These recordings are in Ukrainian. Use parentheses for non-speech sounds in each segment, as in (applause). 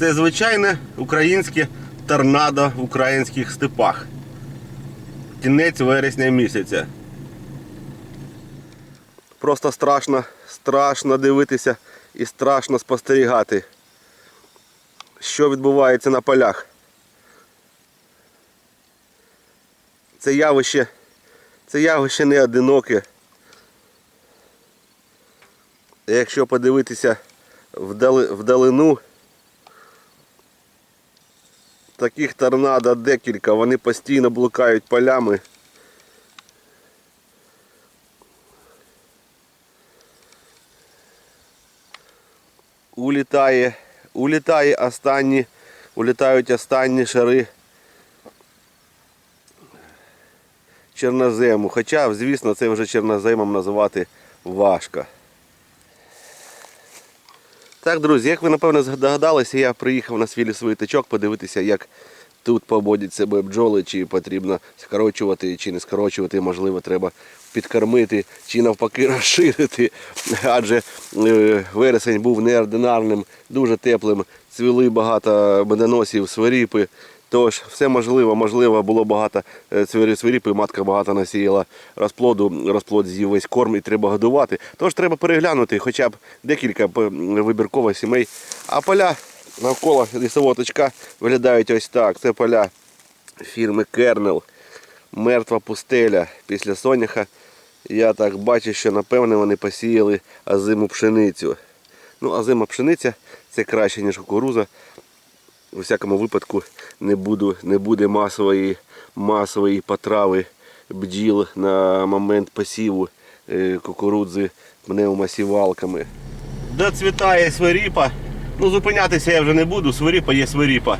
Це звичайне українське торнадо в українських степах. Кінець вересня місяця. Просто страшно, страшно дивитися і страшно спостерігати, що відбувається на полях. Це явище, це явище не одиноке. Якщо подивитися вдали, вдалину, таких торнадо декілька, вони постійно блукають полями. Улітає, улітає останні, улітають останні шари чорнозему. Хоча, звісно, це вже чорноземом називати важко. Так, друзі, як ви напевно здогадалися, я приїхав на свій лісовий тичок подивитися, як тут поводять себе бджоли, чи потрібно скорочувати, чи не скорочувати, можливо, треба підкормити, чи навпаки (laughs) розширити. Адже е, вересень був неординарним, дуже теплим, цвіли багато медоносів, свиріпи. Тож все можливо, можливо, було багато е, цвірі свиріпи, матка багато насіяла розплоду, розплод з'їв весь корм і треба годувати. Тож треба переглянути хоча б декілька вибіркових сімей. А поля навколо лісового точка виглядають ось так. Це поля фірми Кернел. Мертва пустеля після соняха. Я так бачу, що напевне вони посіяли азиму пшеницю. Ну, азима пшениця це краще, ніж кукуруза. У всякому випадку не, буду, не буде масової, масової потрави бджіл на момент посіву е, кукурудзи пневмосівалками. Доцвітає свиріпа. Ну, зупинятися я вже не буду, свиріпа є свиріпа.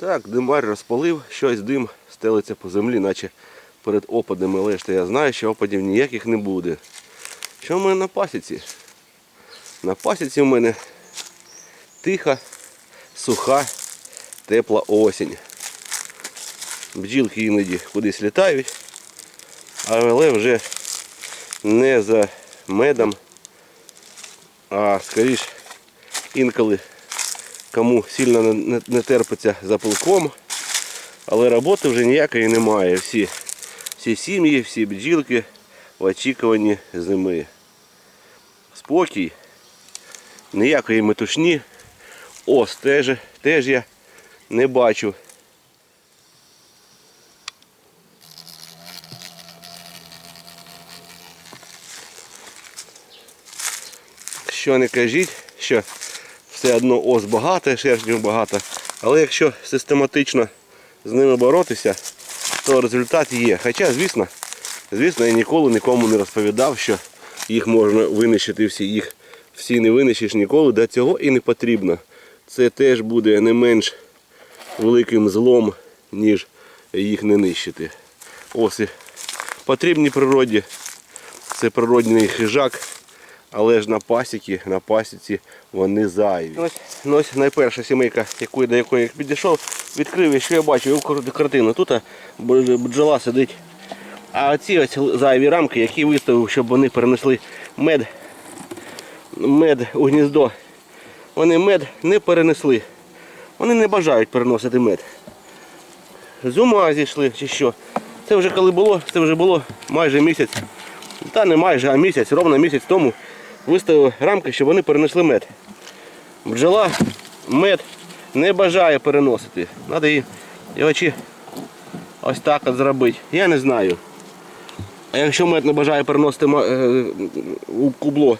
Так, димар розпалив, щось дим стелиться по землі, наче перед опадами, але ж то я знаю, що опадів ніяких не буде. Що в мене на пасіці? На пасіці в мене тиха, суха, тепла осінь. Бджілки іноді кудись літають, але вже не за медом, а скоріш інколи кому сильно не, терпиться за пилком, але роботи вже ніякої немає. Всі, всі сім'ї, всі бджілки в очікуванні зими. Спокій, ніякої метушні. Ос теж, теж я не бачу. Що не кажіть, що все одно ос багато, шершнів багато. Але якщо систематично з ними боротися, то результат є. Хоча, звісно, звісно, я ніколи нікому не розповідав, що їх можна винищити всі, їх всі не винищиш ніколи, до цього і не потрібно. Це теж буде не менш великим злом, ніж їх не нищити. Ось потрібні природі. Це природний хижак, але ж на пасіки, на пасіці вони зайві. Ось, ну, ось найперша сімейка, яку, до якої я підійшов, відкрив і що я бачу, картину. Тут а, бджола сидить. А ці ось зайві рамки, які виставив, щоб вони перенесли мед, мед у гніздо. Вони мед не перенесли. Вони не бажають переносити мед. З ума зійшли чи що. Це вже коли було, це вже було майже місяць. Та не майже, а місяць, ровно місяць тому виставив рамки, щоб вони перенесли мед. Бджола мед не бажає переносити. Треба її очі ось так от зробити. Я не знаю. А якщо мед не бажає переносити е, у кубло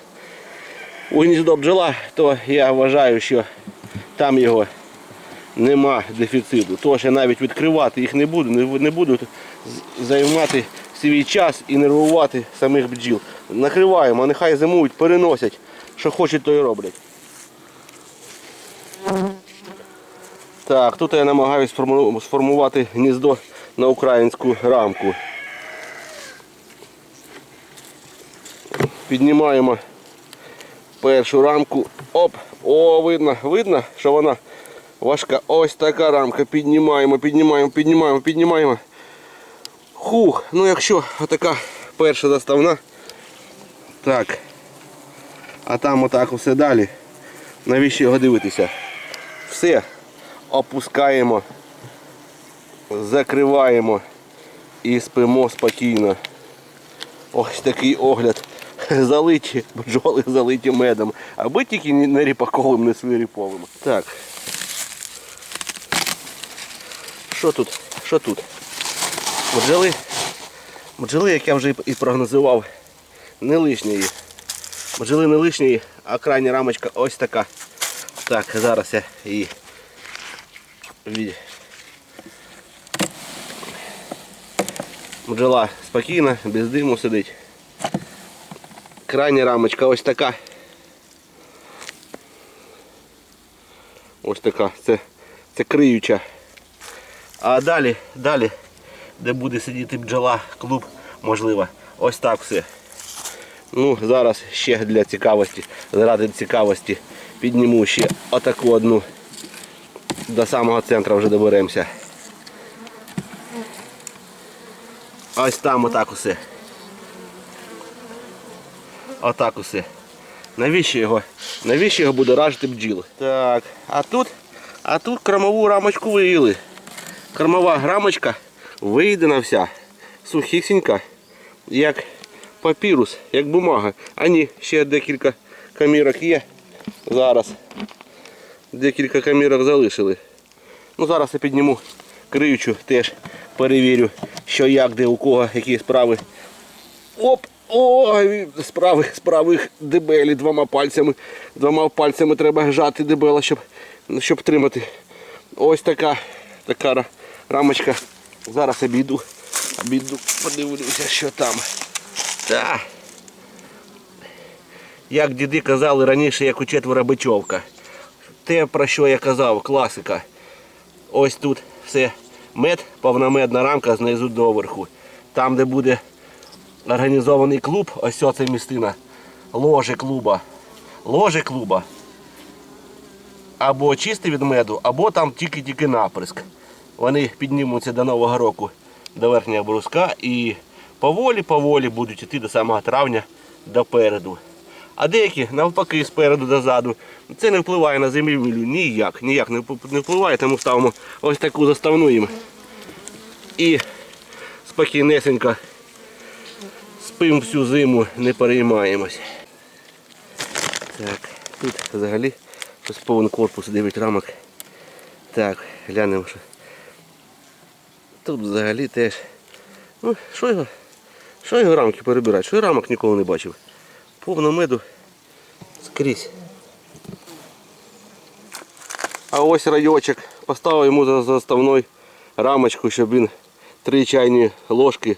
у гніздо бджола, то я вважаю, що там його нема дефіциту. Тож я навіть відкривати їх не буду, не, буду займати свій час і нервувати самих бджіл. Накриваємо, нехай зимують, переносять, що хочуть, то і роблять. Так, тут я намагаюся сформувати гніздо на українську рамку. Піднімаємо першу рамку. Оп! О, видно, видно, що вона важка. Ось така рамка. Піднімаємо, піднімаємо, піднімаємо, піднімаємо. Хух, ну якщо така перша заставна. Так. А там отак все далі. Навіщо його дивитися? Все. Опускаємо, закриваємо і спимо спокійно. Ось такий огляд. Залиті бджоли залиті медом. Аби тільки не- ріпаковим, не свиріповим. Так. Що тут? Що тут? Бджоли, бджоли, як я вже і прогнозував, не лишньої. Бджоли не лишньої, а крайня рамочка ось така. Так, зараз я її від... Бджола спокійна, без диму сидить. Крайня рамочка ось така. Ось така. Це, це криюча. А далі, далі, де буде сидіти бджола, клуб, можливо, ось так все. Ну, зараз ще для цікавості, заради цікавості підніму ще отаку одну. До самого центру вже доберемося. Ось там отак усе. Отак усе. Навіщо його? Навіщо його буде ражити бджіл? Так, а тут, а тут кормову рамочку виїли. Кормова рамочка виїдена вся. Сухісінька, як папірус, як бумага. А ні, ще декілька камірок є. Зараз. Декілька камірок залишили. Ну зараз я підніму криючу, теж перевірю, що як, де у кого, які справи. Оп! Ой, справи, справи дебелі двома пальцями. Двома пальцями треба гжати дебела, щоб, щоб тримати. Ось така, така рамочка. Зараз обійду, обійду, подивлюся, що там. Та. Як діди казали раніше, як у четверо бичовка. Те, про що я казав, класика. Ось тут все мед, повномедна рамка знизу доверху. Там, де буде організований клуб, ось це містина, ложе клуба. Ложе клуба. Або чисте від меду, або там тільки-тільки наприск. Вони піднімуться до Нового року до верхнього бруска і поволі-поволі будуть йти до самого травня допереду. А деякі навпаки спереду дозаду. Це не впливає на землю ніяк, ніяк не впливає, тому ставимо ось таку заставну їм. І спокійнесенько спим всю зиму, не переймаємось. Так, тут взагалі повен корпус 9 рамок. Так, глянемо. Що. Тут взагалі теж. Ну, що його? Що його рамки перебирати? Що я рамок ніколи не бачив. Повно меду скрізь. А ось райочок. Поставив йому за заставною рамочку, щоб він три чайні ложки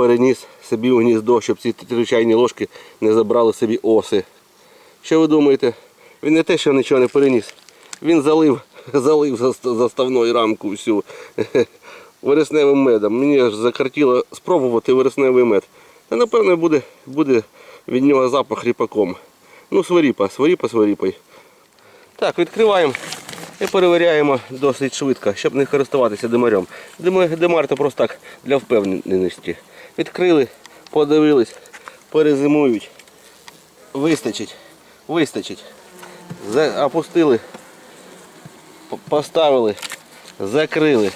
переніс собі у гніздо, щоб ці три чайні ложки не забрали собі оси. Що ви думаєте? Він не те, що нічого не переніс. Він залив, (laughs) залив заставною рамку всю (laughs) вересневим медом. Мені аж закартіло спробувати вересневий мед. Та напевно буде, буде від нього запах ріпаком. Ну, свиріпа, свиріпа, свиріпай. Так, відкриваємо і перевіряємо досить швидко, щоб не користуватися димарем. Димар, димар то просто так для впевненості. Відкрили, подивились, перезимують. Вистачить, вистачить. Опустили, поставили, закрили.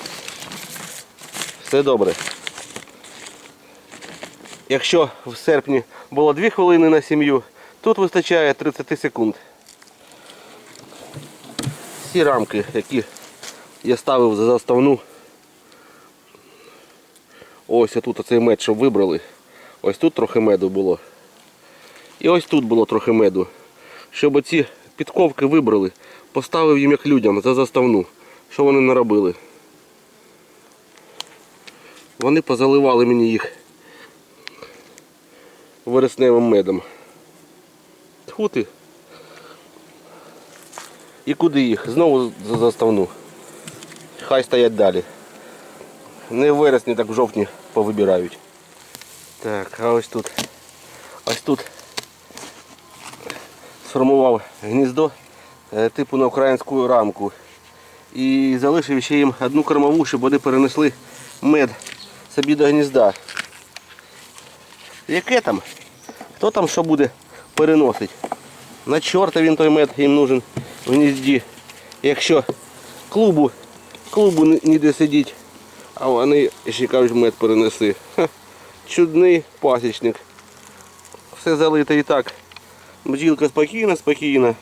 Все добре. Якщо в серпні було 2 хвилини на сім'ю, тут вистачає 30 секунд. Ці рамки, які я ставив за заставну. Ось тут оцей мед, щоб вибрали. Ось тут трохи меду було. І ось тут було трохи меду. Щоб оці підковки вибрали, поставив їм як людям за заставну. Що вони наробили? Вони позаливали мені їх вересневим медом. Тьфу ти. І куди їх? Знову за заставну. Хай стоять далі. Не в вересні, так в жовтні повибирають. Так, а ось тут. Ось тут сформував гніздо е, типу на українську рамку. І залишив ще їм одну кормову, щоб вони перенесли мед собі до гнізда. Яке там? Хто там що буде переносить? На чорта він той мед їм нужен в гнізді. якщо клубу, клубу ніде сидіть, а вони ще кажуть мед перенеси. Ха, чудний пасічник. Все залите і так. Бджілка спокійна, спокійна.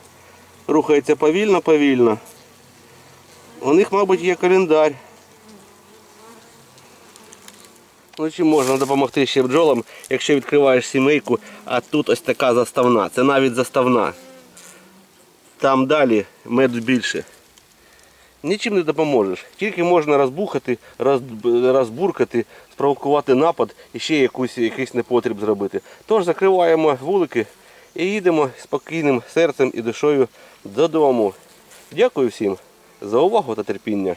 Рухається повільно, повільно. У них, мабуть, є календар. Ну чим можна допомогти ще бджолам, якщо відкриваєш сімейку, а тут ось така заставна. Це навіть заставна. Там далі меду більше. Нічим не допоможеш. Тільки можна розбухати, роз, розбуркати, спровокувати напад і ще якусь, якийсь непотріб зробити. Тож закриваємо вулики і їдемо спокійним серцем і душою додому. Дякую всім за увагу та терпіння.